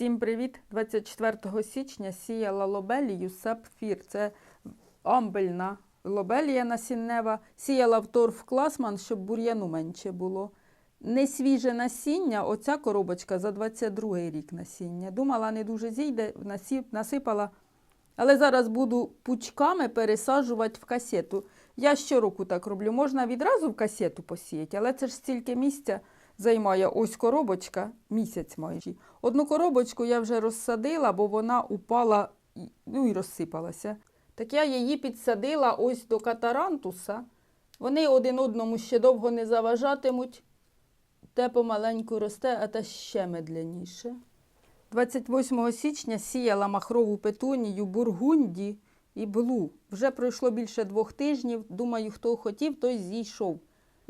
Всім привіт! 24 січня сіяла лобелію сапфір. Це амбельна лобелія насіннева. Сіяла в торф класман, щоб бур'яну менше було. Не свіже насіння, оця коробочка за 22 рік насіння. Думала, не дуже зійде, насипала. Але зараз буду пучками пересаджувати в касету. Я щороку так роблю. Можна відразу в касету посіяти, але це ж стільки місця займає ось коробочка, місяць майже. Одну коробочку я вже розсадила, бо вона упала ну, і розсипалася. Так я її підсадила ось до катарантуса. Вони один одному ще довго не заважатимуть. Те помаленьку росте, а те ще медленніше. 28 січня сіяла махрову петунію бургунді і блу. Вже пройшло більше двох тижнів. Думаю, хто хотів, той зійшов.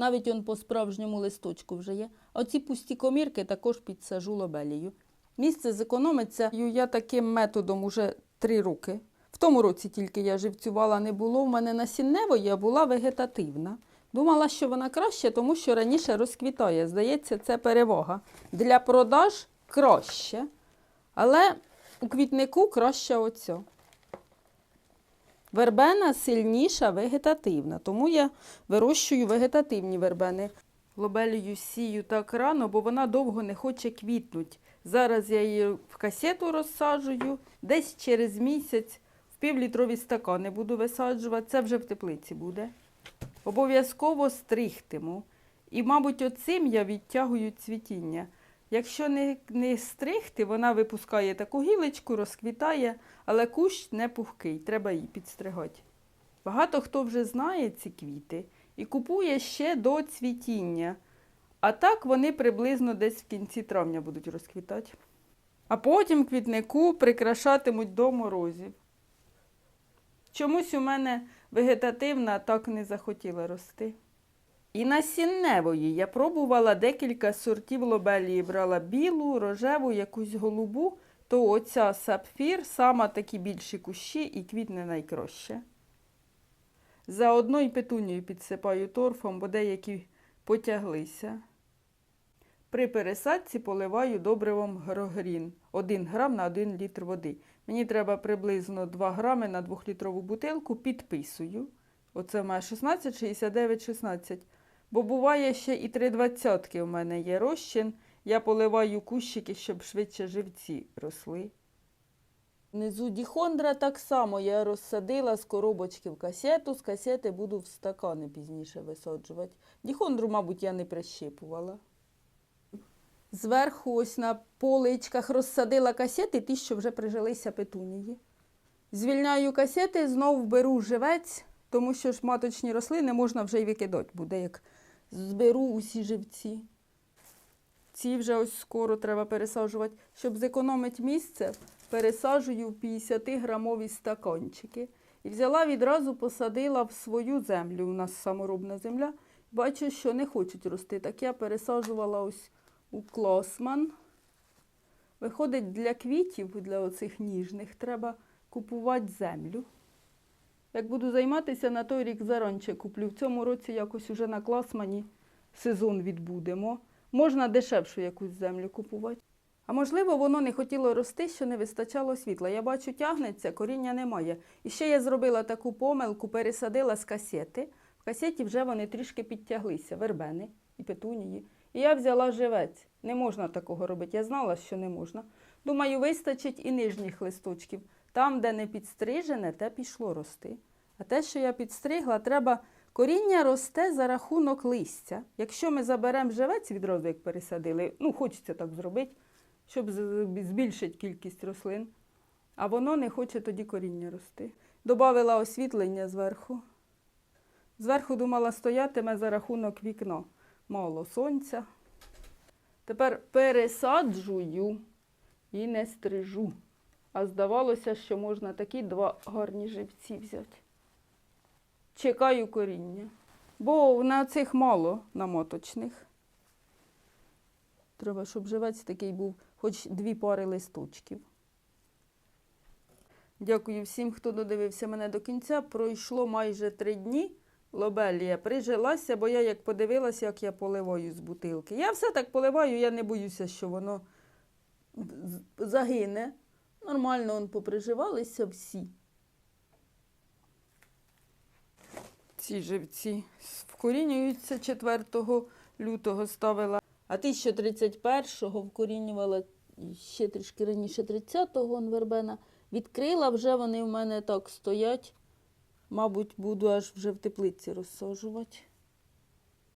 Навіть он по справжньому листочку вже є. Оці пусті комірки також підсажу лобелію. Місце зекономиться я таким методом уже три роки. В тому році тільки я живцювала не було. У мене насінневої, а була вегетативна. Думала, що вона краще, тому що раніше розквітає. Здається, це перевага. Для продаж краще. Але у квітнику краще оцю. Вербена сильніша вегетативна, тому я вирощую вегетативні вербени. Лобелію сію так рано, бо вона довго не хоче квітнути. Зараз я її в касету розсаджую, десь через місяць в півлітрові стакани буду висаджувати. Це вже в теплиці буде. Обов'язково стригтиму. І, мабуть, оцим я відтягую цвітіння. Якщо не, не стригти, вона випускає таку гілочку, розквітає, але кущ не пухкий, треба її підстригати. Багато хто вже знає ці квіти і купує ще до цвітіння. А так вони приблизно десь в кінці травня будуть розквітати. А потім квітнику прикрашатимуть до морозів. Чомусь у мене вегетативна так не захотіла рости. І насінневої я пробувала декілька сортів лобелії. Брала білу, рожеву, якусь голубу, то оця сапфір, сама такі більші кущі і квітне найкраще. Заодно й петунію підсипаю торфом, бо деякі потяглися. При пересадці поливаю добривом грогрін 1 грам на 1 літр води. Мені треба приблизно 2 грами на 2-літрову бутилку, підписую. Оце мене 16, 69, 16. Бо буває ще і 3,20 у мене є розчин. Я поливаю кущики, щоб швидше живці росли. Внизу діхондра так само я розсадила з коробочки в касету, з касети буду в стакани пізніше висаджувати. Діхондру, мабуть, я не прищипувала. Зверху ось на поличках розсадила касети, ті, що вже прижилися петунії. Звільняю касети, знов беру живець, тому що ж маточні рослини можна вже й викидати буде, як зберу усі живці. Ці вже ось скоро треба пересаджувати. Щоб зекономити місце, пересаджую в 50-грамові стаканчики. І взяла відразу посадила в свою землю. У нас саморобна земля. Бачу, що не хочуть рости. Так я пересаджувала ось у клосман. Виходить, для квітів, для оцих ніжних, треба купувати землю. Як буду займатися, на той рік заранче куплю. В цьому році якось уже на класмані сезон відбудемо. Можна дешевшу якусь землю купувати. А можливо, воно не хотіло рости, що не вистачало світла. Я бачу, тягнеться, коріння немає. І ще я зробила таку помилку, пересадила з касети. В касеті вже вони трішки підтяглися, вербени і петунії. І я взяла живець. Не можна такого робити. Я знала, що не можна. Думаю, вистачить і нижніх листочків. Там, де не підстрижене, те пішло рости. А те, що я підстригла, треба. Коріння росте за рахунок листя. Якщо ми заберемо живець відразу, як пересадили, ну, хочеться так зробити, щоб збільшити кількість рослин, а воно не хоче тоді коріння рости. Добавила освітлення зверху. Зверху думала, стоятиме за рахунок вікна. Мало сонця. Тепер пересаджую і не стрижу. А здавалося, що можна такі два гарні живці взяти. Чекаю коріння. Бо на цих мало намоточних. Треба, щоб живець такий був, хоч дві пари листочків. Дякую всім, хто додивився мене до кінця. Пройшло майже три дні. Лобелія прижилася, бо я як подивилася, як я поливаю з бутилки. Я все так поливаю, я не боюся, що воно загине. Нормально он поприживалися всі. Ці живці вкорінюються 4 лютого ставила. А 1031-го вкорінювала ще трішки раніше 30-го он вербена. Відкрила, вже вони в мене так стоять. Мабуть, буду аж вже в теплиці розсаджувати.